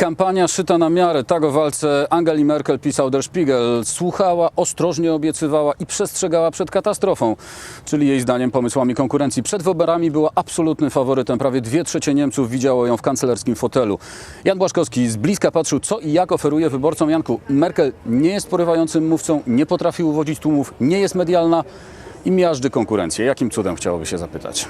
Kampania szyta na miarę. Tak o walce Angeli Merkel pisał Der Spiegel. Słuchała, ostrożnie obiecywała i przestrzegała przed katastrofą, czyli jej zdaniem pomysłami konkurencji. Przed wyborami była absolutnym faworytem. Prawie dwie trzecie Niemców widziało ją w kancelerskim fotelu. Jan Błaszkowski z bliska patrzył, co i jak oferuje wyborcom Janku. Merkel nie jest porywającym mówcą, nie potrafi uwodzić tłumów, nie jest medialna i miażdży konkurencję. Jakim cudem chciałoby się zapytać?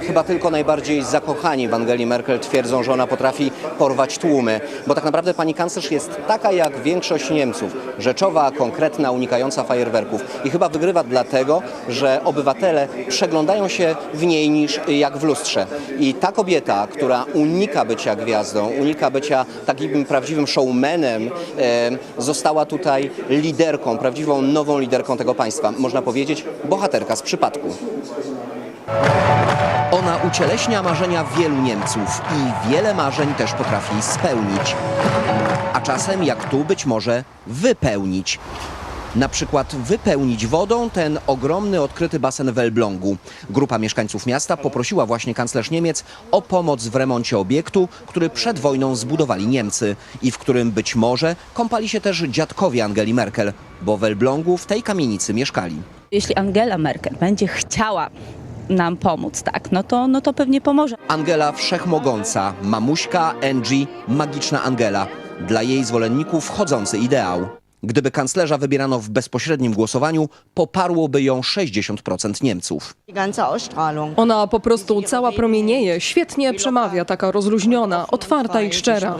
Chyba tylko najbardziej zakochani w Angeli Merkel twierdzą, że ona potrafi porwać tłumy, bo tak naprawdę pani kanclerz jest taka jak większość Niemców, rzeczowa, konkretna, unikająca fajerwerków i chyba wygrywa dlatego, że obywatele przeglądają się w niej niż jak w lustrze. I ta kobieta, która unika bycia gwiazdą, unika bycia takim prawdziwym showmanem, została tutaj liderką, prawdziwą nową liderką tego państwa. Można powiedzieć, bohaterka z przypadku. Ona ucieleśnia marzenia wielu Niemców i wiele marzeń też potrafi spełnić. A czasem, jak tu być może, wypełnić. Na przykład wypełnić wodą ten ogromny odkryty basen w Elblągu. Grupa mieszkańców miasta poprosiła właśnie kanclerz Niemiec o pomoc w remoncie obiektu, który przed wojną zbudowali Niemcy i w którym być może kąpali się też dziadkowie Angeli Merkel, bo w Elblągu w tej kamienicy mieszkali. Jeśli Angela Merkel będzie chciała nam pomóc, tak, no to, no to pewnie pomoże. Angela Wszechmogąca, mamuśka Angie, magiczna Angela. Dla jej zwolenników wchodzący ideał. Gdyby kanclerza wybierano w bezpośrednim głosowaniu, poparłoby ją 60% Niemców. Ona po prostu cała promienieje, świetnie przemawia, taka rozluźniona, otwarta i szczera.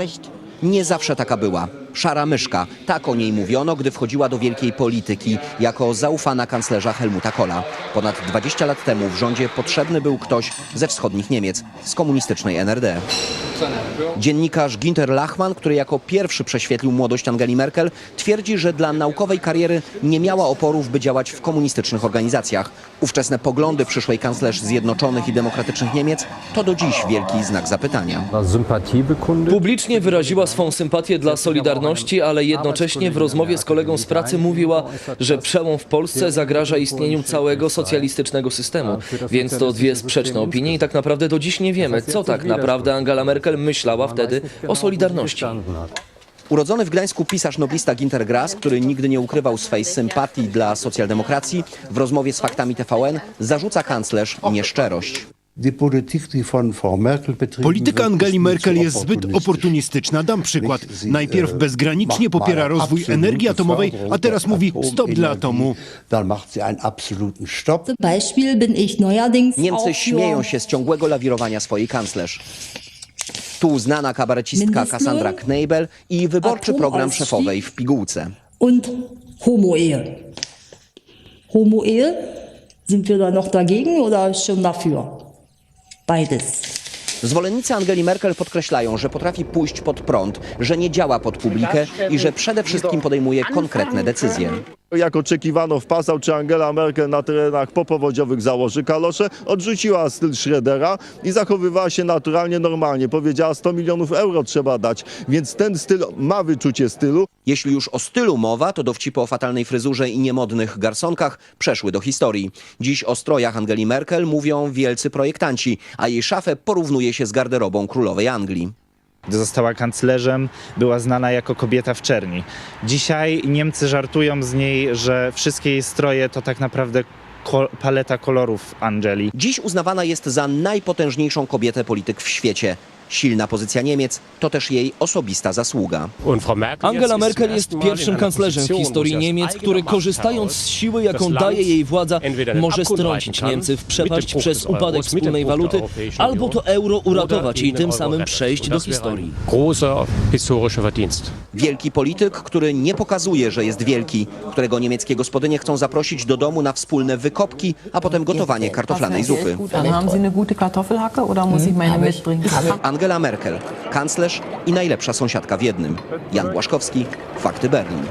Nie zawsze taka była. Szara myszka, tak o niej mówiono, gdy wchodziła do wielkiej polityki, jako zaufana kanclerza Helmuta Kohla. Ponad 20 lat temu w rządzie potrzebny był ktoś ze wschodnich Niemiec, z komunistycznej NRD. Dziennikarz Ginter Lachmann, który jako pierwszy prześwietlił młodość Angeli Merkel, twierdzi, że dla naukowej kariery nie miała oporów, by działać w komunistycznych organizacjach. Ówczesne poglądy przyszłej kanclerz Zjednoczonych i Demokratycznych Niemiec to do dziś wielki znak zapytania. Publicznie wyraziła swą sympatię dla Solidarności, ale jednocześnie w rozmowie z kolegą z pracy mówiła, że przełom w Polsce zagraża istnieniu całego socjalistycznego systemu. Więc to dwie sprzeczne opinie i tak naprawdę do dziś nie wiemy, co tak naprawdę Angela Merkel myślała wtedy o Solidarności. Urodzony w Gdańsku pisarz noblista Ginter Grass, który nigdy nie ukrywał swej sympatii dla socjaldemokracji, w rozmowie z faktami TVN zarzuca kanclerz nieszczerość. Polityka Angeli Merkel jest zbyt oportunistyczna. Dam przykład. Najpierw bezgranicznie popiera rozwój energii atomowej, a teraz mówi stop dla atomu. Niemcy śmieją się z ciągłego lawirowania swojej kanclerz. Tu znana kabarecistka? Cassandra Kneibel i wyborczy program szefowej w pigułce. und Homo-Ehe. Homo-Ehe, sind wir da noch dagegen oder schon dafür? Zwolennicy Angeli Merkel podkreślają, że potrafi pójść pod prąd, że nie działa pod publikę i że przede wszystkim podejmuje konkretne decyzje. Jak oczekiwano w Passau, czy Angela Merkel na terenach popowodziowych założy kalosze, odrzuciła styl Schrödera i zachowywała się naturalnie, normalnie. Powiedziała 100 milionów euro trzeba dać, więc ten styl ma wyczucie stylu. Jeśli już o stylu mowa, to dowcipy o fatalnej fryzurze i niemodnych garsonkach przeszły do historii. Dziś o strojach Angeli Merkel mówią wielcy projektanci, a jej szafę porównuje się z garderobą królowej Anglii. Gdy została kanclerzem, była znana jako kobieta w czerni. Dzisiaj Niemcy żartują z niej, że wszystkie jej stroje to tak naprawdę ko- paleta kolorów Angeli. Dziś uznawana jest za najpotężniejszą kobietę polityk w świecie. Silna pozycja Niemiec to też jej osobista zasługa. Angela Merkel jest pierwszym kanclerzem w historii Niemiec, który korzystając z siły, jaką daje jej władza, może strącić Niemcy w przepaść przez upadek wspólnej waluty, albo to euro uratować i tym samym przejść do historii. Wielki polityk, który nie pokazuje, że jest wielki, którego niemieckie gospodynie chcą zaprosić do domu na wspólne wykopki, a potem gotowanie kartoflanej zupy. Dann Angela Merkel, kanclerz i najlepsza sąsiadka w jednym. Jan Błaszkowski, Fakty Berlin.